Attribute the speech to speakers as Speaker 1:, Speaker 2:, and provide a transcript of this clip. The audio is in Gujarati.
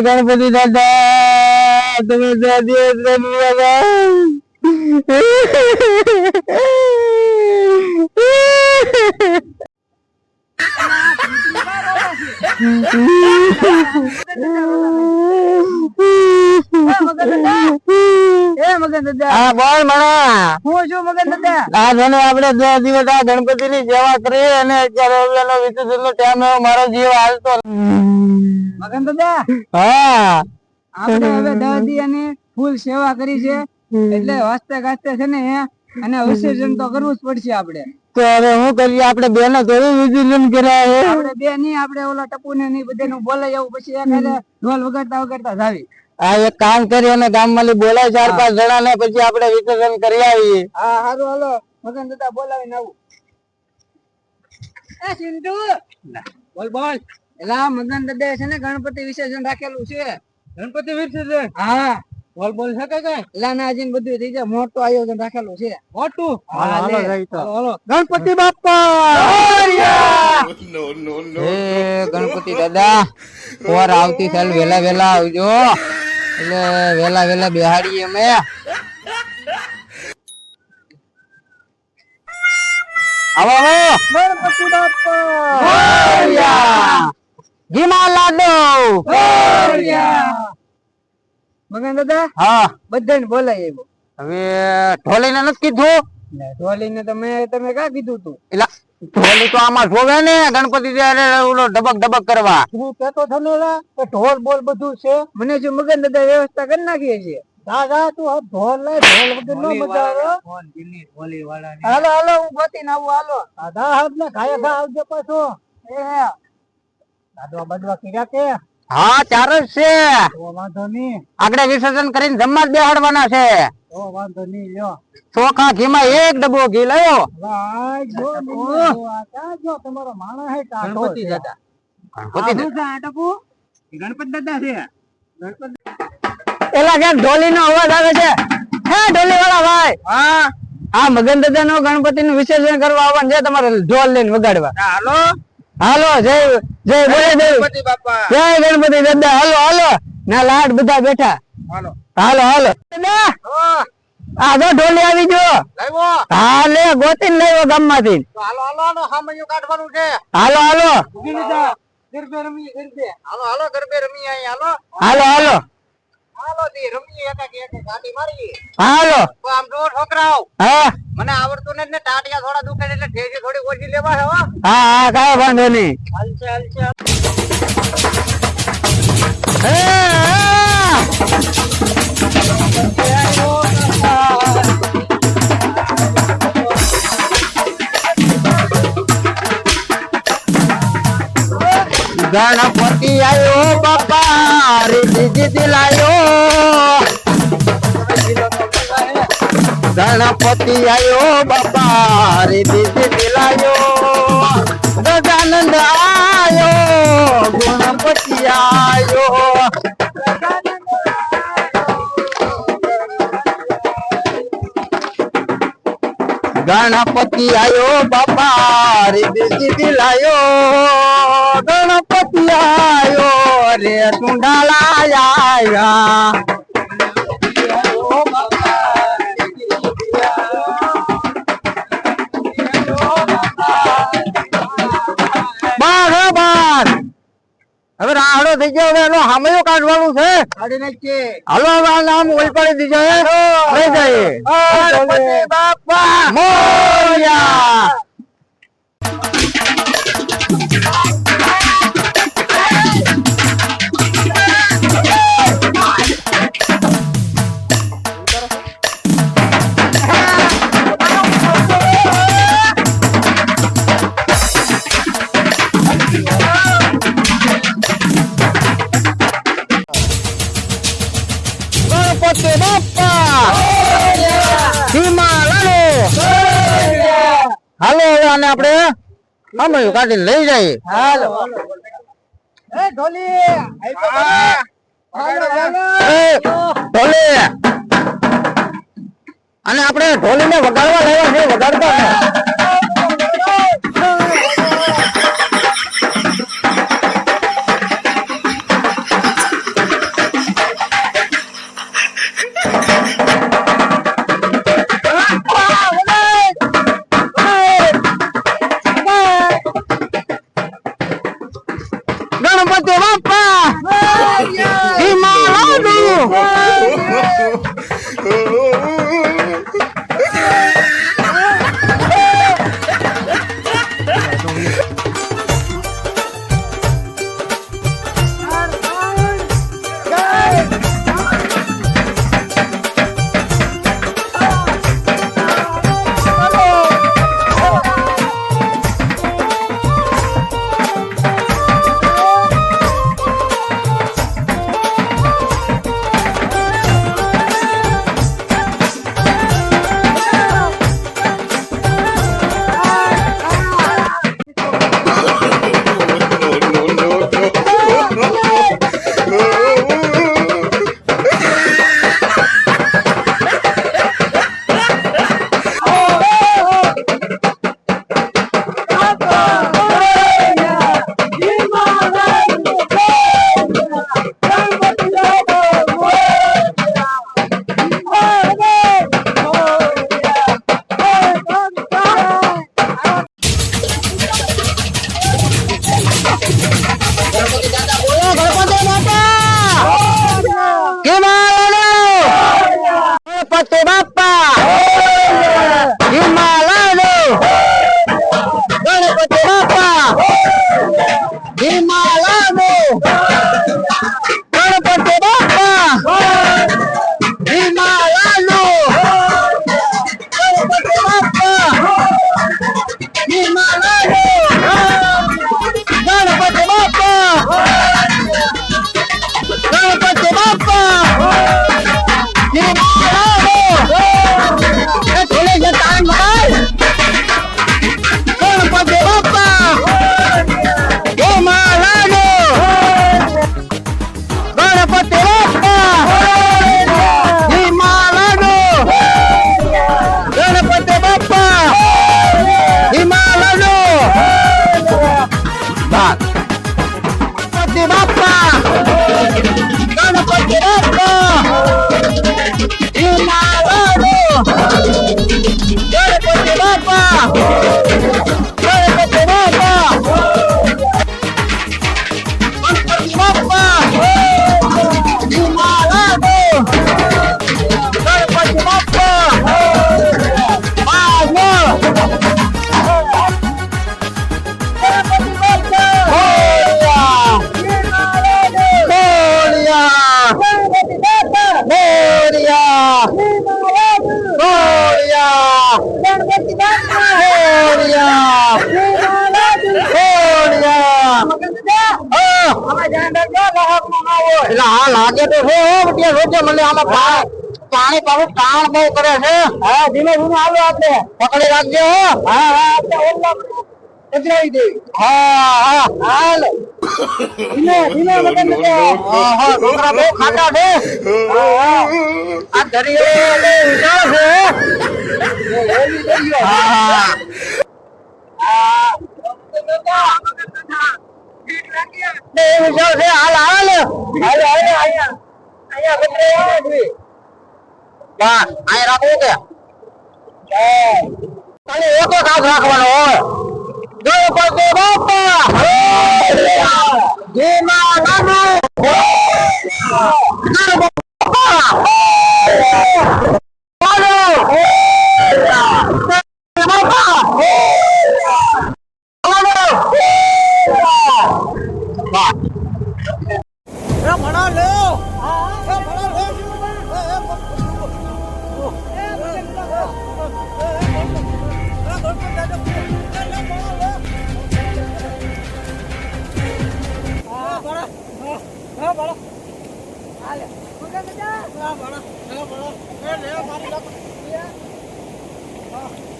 Speaker 1: ગણપતિ દાદા તમે દાદી
Speaker 2: એ મગન દાદા.
Speaker 1: હા બોલ મણા.
Speaker 2: હું છું મગન દાદા.
Speaker 1: આ જોને આપણે બે દિવસ આ ગણપતિ ની સેવા કરી અને અત્યારે હવે વિસર્જન નો ટાઈમ મારો જીવ હાલતો
Speaker 2: મગન દાદા
Speaker 1: હા.
Speaker 2: આપણે હવે દાદી અને ફૂલ સેવા કરી છે. એટલે વાસ્તે ગાસ્તે છે ને અને વિસર્જન તો કરવું જ પડશે આપણે.
Speaker 1: તો હવે શું કરીએ? આપણે બેને થોડું વિસર્જન કર્યા છે.
Speaker 2: આપણે બે નહીં આપણે ઓલા ટપુ ને નહીં બધાનું બોલાઈ જવું પછી ઢોલ વગાડતા વગાડતા જાવી
Speaker 1: આ એક કામ કરી અને ગામમાં બોલાય ચાર પાંચ જણા ને પછી આપડે વિસર્જન કરી આવીએ.
Speaker 2: હા હારું હાલો. મગન દાદા બોલાવીને આવું. એ સિંધુ! બોલ બોલ. એલા મગન દાદા છે ને ગણપતિ વિસર્જન રાખેલું છે.
Speaker 1: ગણપતિ વિસર્જન
Speaker 2: હા.
Speaker 1: બોલ બોલ શકે કઈ?
Speaker 2: એલા નાજીન બધું થઈ જાય. મોટું આયોજન રાખેલું છે.
Speaker 1: મોટું? હાલો.
Speaker 2: હાલો.
Speaker 1: ગણપતિ બાપા હે ગણપતિ દાદા ઓર આવતી સાલ વેલા વેલા આવજો. એટલે વેલા વેલા બેહાડીએ અમે. આવો આવો
Speaker 2: ગણપતિ બાપા
Speaker 1: ઘીમાં લાડુ
Speaker 2: મગન દાદા
Speaker 1: હા.
Speaker 2: બધાને બોલાય એવું
Speaker 1: હવે ઢોલીને નથી કીધું?
Speaker 2: ઢોલીને તમે તમે કા કીધું તું?
Speaker 1: એલા ઢોલી તો આમાં જોવે ને ગણપતિ ઓલો ડબક ડબક કરવા.
Speaker 2: તું કેતો થનેલા કે ઢોલ બોલ બધું છે. મને જો મગન દાદા વ્યવસ્થા કરી નાખીએ છીએ દાદા તું આ ઢોલ લઈ ઢોલ વગર નો મજા આવે. હાલો હાલો હું ગોતી આવું હાલો. દાદા હાથ ને ખાયા ખા આવજો પાછો. એ દાદવા બદવા કર્યા કે?
Speaker 1: હા ચાર જ છે.
Speaker 2: તો વાંધો નહીં.
Speaker 1: આગળ વિસર્જન કરીને જમવા જ બેહાડવાના છે.
Speaker 2: ચોખા ઘી નહીં લ્યો.
Speaker 1: ચોખા ઘીમાં એક ડબ્બો ઘી લાયો. ગણપતિ દાદા.
Speaker 2: છે
Speaker 1: એલા ઢોલી નો અવાજ આવે છે? હે ઢોલી વાળા ભાઈ. હા. હા મગન દાદા નો ગણપતિ નું વિસર્જન કરવા આવવાનું છે તમારે ઢોલ લઈને વગાડવા.
Speaker 2: હાલો.
Speaker 1: હાલો જય જય બોલે જય
Speaker 2: ગણપતિ બાપા.
Speaker 1: જય ગણપતિ દાદા. હાલો હાલો. ના લાડ બધા બેઠા.
Speaker 2: હાલો.
Speaker 1: હાલો હાલો. આ જો ઢોલી આવી જો
Speaker 2: લાવ્યો?
Speaker 1: હા લે ગોતીને લાવ્યો ગામમાંથી
Speaker 2: હાલો હાલો હાલો. કાઢવાનું છે.
Speaker 1: હાલો હાલો.
Speaker 2: ગરબે રમી ગરબે. હાલો હાલો ગરબે રમી હાલો.
Speaker 1: હાલો હાલો.
Speaker 2: હાલો દી રમી એક એક એક ગાડી મારી
Speaker 1: હાલો.
Speaker 2: આમ જો છોકરાઓ
Speaker 1: હા.
Speaker 2: મને આવડતું નથી ને ટાટિયા થોડા દુખે એટલે ઠેકી થોડી ઓછી લેવા છે હો.
Speaker 1: હા હા કાય વાંધો નહીં.
Speaker 2: હાલશે હાલશે.
Speaker 1: ગણપતિ આવ્યો બાપા રીતિ જીતી લાયો. ગણપતિ આવ્યો બાપા રીતિ જીતી લાયો. ગજાનંદ આવ્યો ગણપતિ આવ્યો ગણપતિ આવ્યો બાપા રીતિ જીતી લાયો. ગણપતિ આયો રે ટુંડાલા આયા હવે રાહડો થઈ ગયો હવે એનો હામયો કાઢવાનું છે. હાલો હવે આ નામ ઉલપાડી દીધો હે લઈ જઈએ. બાપા. મોર્યા. ગણપતિ બાપા લાલો હાલો હવે આને આપણે હામયું કાઢીને લઈ જઈએ
Speaker 2: હાલો. એ ઢોલી
Speaker 1: ઢોલી. અને આપણે ઢોલીને વગાડવા લેવા છે વગાડતા એટલે હા લાગે તો છે હો બટિયા રોજે મને આમાં પાણી પાણી પાછું ટાણ બહુ કરે છે
Speaker 2: હા ધીમે ધીમે હાલો આપણે
Speaker 1: પકડી રાખજો હો
Speaker 2: હા હા આપણે ઓલા પધરાવી દે
Speaker 1: હા હા
Speaker 2: હાલ ધીમે ધીમે મગન નતા
Speaker 1: હા હા છોકરા બહુ ખાટા છે
Speaker 2: હા હા
Speaker 1: આ દરિયો બહુ વિશાળ છે
Speaker 2: હેલી દરિયો
Speaker 1: હા હા
Speaker 2: હા
Speaker 1: બહુ વિશાળ છે હાલ હાલ
Speaker 2: હાલો હાલો અહીંયા અહીંયા પધરાવી દે
Speaker 1: બસ અહીં રાખવું કે એક જ હાથ રાખવાનો હોય જય પતિ બાપા ધીમા નાનુ
Speaker 2: હા.